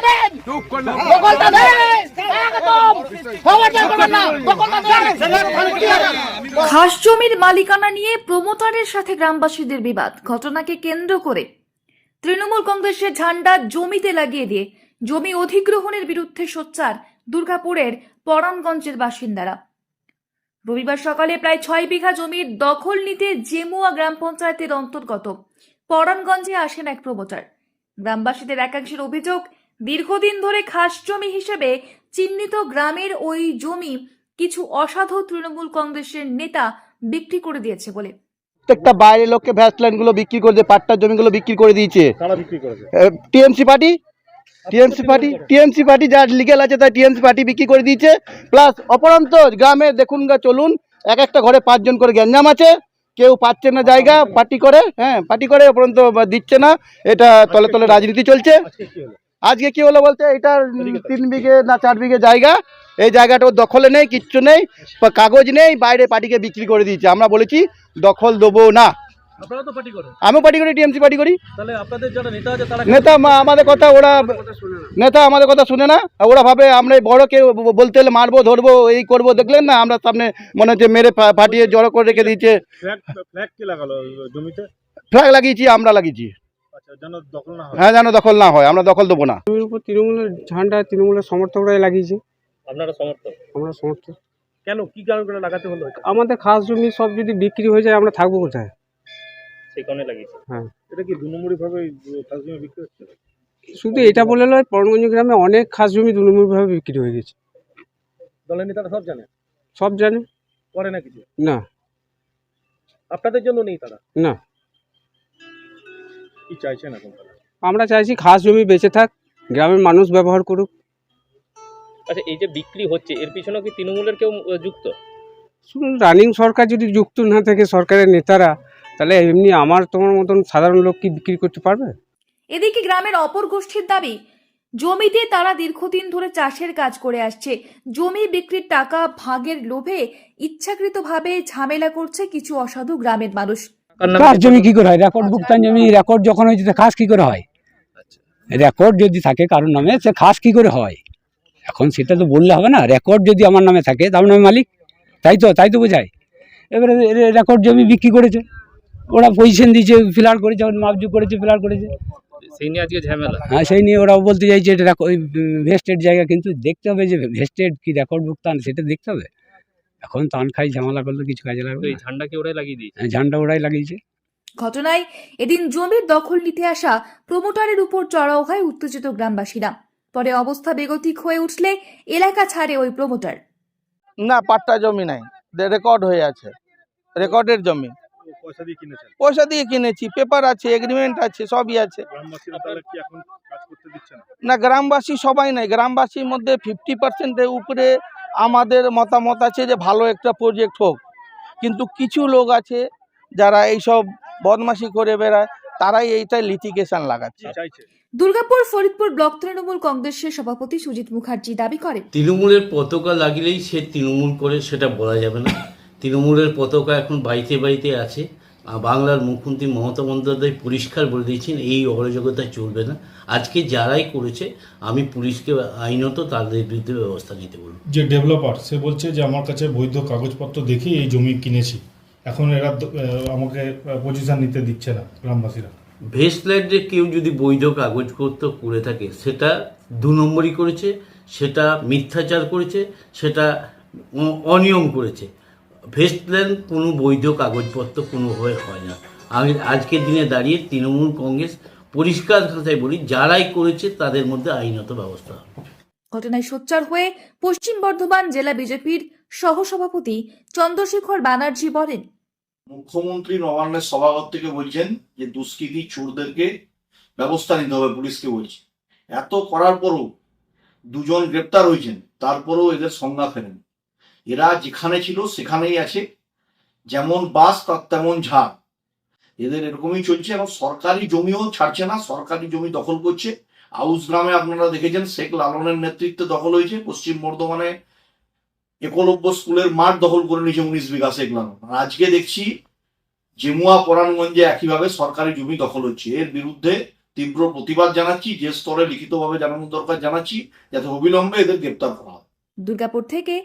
দেন খাস জমির মালিকানা নিয়ে প্রমোটারের সাথে গ্রামবাসীদের বিবাদ ঘটনাকে কেন্দ্র করে তৃণমূল কংগ্রেসের ঝান্ডা জমিতে লাগিয়ে দিয়ে জমি অধিগ্রহণের বিরুদ্ধে সোচ্চার দুর্গাপুরের পরাণগঞ্জের বাসিন্দারা রবিবার সকালে প্রায় ছয় বিঘা জমির দখল নিতে জেমুয়া গ্রাম পঞ্চায়েতের অন্তর্গত পরাণগঞ্জে আসেন এক প্রমোটার। গ্রামবাসীদের একাংশের অভিযোগ দীর্ঘদিন ধরে খাস জমি হিসেবে চিহ্নিত গ্রামের ওই জমি কিছু অসাধু তৃণমূল কংগ্রেসের নেতা বিক্রি করে দিয়েছে বলে। প্রত্যেকটা বাইরের লোককে ভ্যাসলাইনগুলো বিক্রি করে দিয়ে পাট্টার জমিগুলো বিক্রি করে দিয়েছে। কারা বিক্রি করেছে? TMC party? TMC party TMC party. যার লিগেল আছে তাই টিএমসি পার্টি বিক্রি করে দিয়েছে। প্লাস অপরন্ত গ্রামে দেখুন গা চলুন এক একটা ঘরে পাঁচজন করে গ্যাঞ্জাম আছে। কেউ পাচ্ছে না জায়গা পার্টি করে হ্যাঁ পার্টি করে অপরন্ত দিচ্ছে না। এটা তলে তলে রাজনীতি চলছে। আজকে কি হলো? আজকে কি হলো বলতে এটা তিন বিঘে না চার বিঘে জায়গা। এই জায়গাটা ওর দখলে নেই কিচ্ছু নেই কাগজ নেই বাইরে পার্টিকে বিক্রি করে দিয়েছে। আমরা বলেছি দখল দেবো না। আপনারা তো আমিও পার্টি করি টিএমসি পার্টি করি। তাহলে আপনাদের যারা নেতা আছে তারা নেতা মা- আমাদের কথা ওরা নেতা আমাদের কথা শুনে না ওরা ভাবে আমরা বলতে হলে মারবো ধরবো এই করব দেখলেন না আমরা সামনে মনে হচ্ছে মেরে ফা- ফাটিয়ে জড়ো করে রেখে দিয়েছে। ফ্ল্যাগ ফ্ল্যাগ কি লাগালো জমিতে? ফ্ল্যাগ লাগিয়েছি আমরা লাগিয়েছি। আচ্ছা দখল হ্যাঁ। যেন দখল না হয় আমরা দখল দেবো না। তৃণমূলের ঝান্ডা তৃণমূলের সমর্থকরাই লাগিয়েছে। আপনারা সমর্থক? আমরা সমর্থক। কেন? কি কারণ করে লাগাতে হলো? আমাদের খাস জমি সব যদি বিক্রি হয়ে যায় আমরা থাকব কোথায়? সেই কারণে লাগিয়েছে। হ্যাঁ। এটা কি দু নম্বরই ভাবে খাস জমি বিক্রি হচ্ছে? শুধু এটা বলে নয় পরমগঞ্জ গ্রামে অনেক খাস জমি দুর্মূলভাবে বিক্রি হয়ে গেছে। দলের নেতারা সব জানে? সব জানে। করে না কিছু? না। আপনাদের জন্য নেই তারা? না। কি চাইছেন এখন তারা? আমরা চাইছি খাস জমি বেঁচে থাক গ্রামের মানুষ ব্যবহার করুক। আচ্ছা এই যে বিক্রি হচ্ছে এর পিছনেও কি তৃণমূলের কেউ যুক্ত? শুধু রানিং সরকার যদি যুক্ত না থাকে সরকারের নেতারা তাহলে এমনি আমার তোমার মতন সাধারণ লোক কি বিক্রি করতে পারবে? এদিকে গ্রামের অপর গোষ্ঠীর দাবি জমিতে তারা দীর্ঘদিন ধরে চাষের কাজ করে আসছে। জমি বিক্রির টাকা ভাগের লোভে ইচ্ছাকৃতভাবে ঝামেলা করছে কিছু অসাধু গ্রামের মানুষ। কার জমি কি করে হয়? রেকর্ড ভুক্তান জমি রেকর্ড যখন হয়েছে খাস কি করে হয়? রেকর্ড যদি থাকে কারোর নামে সে খাস কি করে হয়? এখন সেটা তো বললে হবে না। রেকর্ড যদি আমার নামে থাকে তার নামে মালিক। তাই তো তাই তো বোঝায়। এবারে রেকর্ড জমি বিক্রি করেছে। ওরা পজিশন দিয়েছে ফিলার করেছে মাপজুক করেছে ফিলার করেছে। সেই নিয়ে আজকে ঝামেলা। হ্যাঁ সেই নিয়ে ওরা বলতে চাইছে এটা ওই ভেস্টেড জায়গা কিন্তু দেখতে হবে যে ভেস্টেড কি রেকর্ড ভুক্তান সেটা দেখতে হবে। এখন তান খাই ঝামেলা করলে কিছু কাজে লাগবে এই। ঝান্ডাকে ওরাই লাগিয়ে দিয়েছে? হ্যাঁ, ঝান্ডা ওরাই লাগিয়েছে। ঘটনায় এদিন জমির দখল নিতে আসা প্রমোটারের উপর চড়াও হয় উত্তেজিত গ্রামবাসীরা। পরে অবস্থা বেগতিক হয়ে উঠলে এলাকা ছাড়ে ওই প্রমোটার। না পাট্টা জমি নাই। রেকর্ড হয়ে আছে। রেকর্ডের জমি। পয়সা দিয়ে কিনেছেন? পয়সা দিয়ে কিনেছি পেপার আছে এগ্রিমেন্ট আছে সবই আছে। গ্রামবাসীরা তাহলে কি এখন কাজ করতে দিচ্ছে না? না গ্রামবাসী সবাই নাই। গ্রামবাসীর মধ্যে ফিফটি পার্সেন্টের উপরে আমাদের মতামত আছে যে ভালো একটা প্রজেক্ট হোক। কিন্তু কিছু লোক আছে যারা এইসব বদমাশি করে বেড়ায় তারাই এইটাই লিটিগেশন লাগাচ্ছে। দুর্গাপুর ফরিদপুর ব্লক তৃণমূল কংগ্রেসের সভাপতি সুজিত মুখার্জি দাবি করেন। তৃণমূলের পতাকা লাগিলেই সে তৃণমূল করে সেটা বলা যাবে না। তৃণমূলের পতাকা এখন বাড়িতে বাড়িতে আছে। বাংলার মুখ্যমন্ত্রী মমতা বন্দ্যোপাধ্যায় পরিষ্কার বলে দিয়েছেন এই অরাজকতা চলবে না। আজকে যারাই করেছে আমি পুলিশকে আইনত তাদের বিরুদ্ধে ব্যবস্থা নিতে বলব। যে ডেভেলপার সে বলছে যে আমার কাছে বৈধ কাগজপত্র দেখেই এই জমি কিনেছি। এখন এরা আমাকে পজিশন নিতে দিচ্ছে না গ্রামবাসীরা। ভেস্টল্যান্ডে কেউ যদি বৈধ কাগজপত্র করে থাকে সেটা দু নম্বরই করেছে সেটা মিথ্যাচার করেছে সেটা অনিয়ম করেছে। ভেস্টল্যান্ড কোনো বৈধ কাগজপত্র কোনোভাবে হয় না। আমি আজকের দিনে দাঁড়িয়ে তৃণমূল কংগ্রেস পরিষ্কার কথায় বলি যারাই করেছে তাদের মধ্যে আইনত ব্যবস্থা। ঘটনায় সোচ্চার হয়ে পশ্চিম বর্ধমান জেলা বিজেপির সহসভাপতি চন্দ্রশেখর ব্যানার্জি বলেন মুখ্যমন্ত্রী নবান্নের সভাঘর থেকে বলছেন যে দুষ্কৃতী চোরদেরকে ব্যবস্থা নিতে হবে পুলিশকে বলছে। এত করার পরও দুজন গ্রেপ্তার হয়েছেন তারপরেও এদের সংজ্ঞা ফেরেন। এরা যেখানে ছিল সেখানেই আছে। যেমন বাস তার তেমন ঝাড়। এদের এরকমই চলছে। এবং সরকারি জমিও ছাড়ছে না। সরকারি জমি দখল করছে। আউস গ্রামে আপনারা দেখেছেন, শেখ লালনের নেতৃত্বে দখল হয়েছে। পশ্চিম বর্ধমানে একলব্য স্কুলের মাঠ দখল করে নিয়েছে উনিশ বিঘা শেখ লালন। আজকে দেখছি, জেমুয়া পরাণগঞ্জে একইভাবে সরকারি জমি দখল হচ্ছে। এর বিরুদ্ধে তীব্র প্রতিবাদ জানাচ্ছি, যে স্তরে লিখিতভাবে জানানো দরকার জানাচ্ছি, যাতে অবিলম্বে এদের গ্রেপ্তার করা হয়। দুর্গাপুর থেকে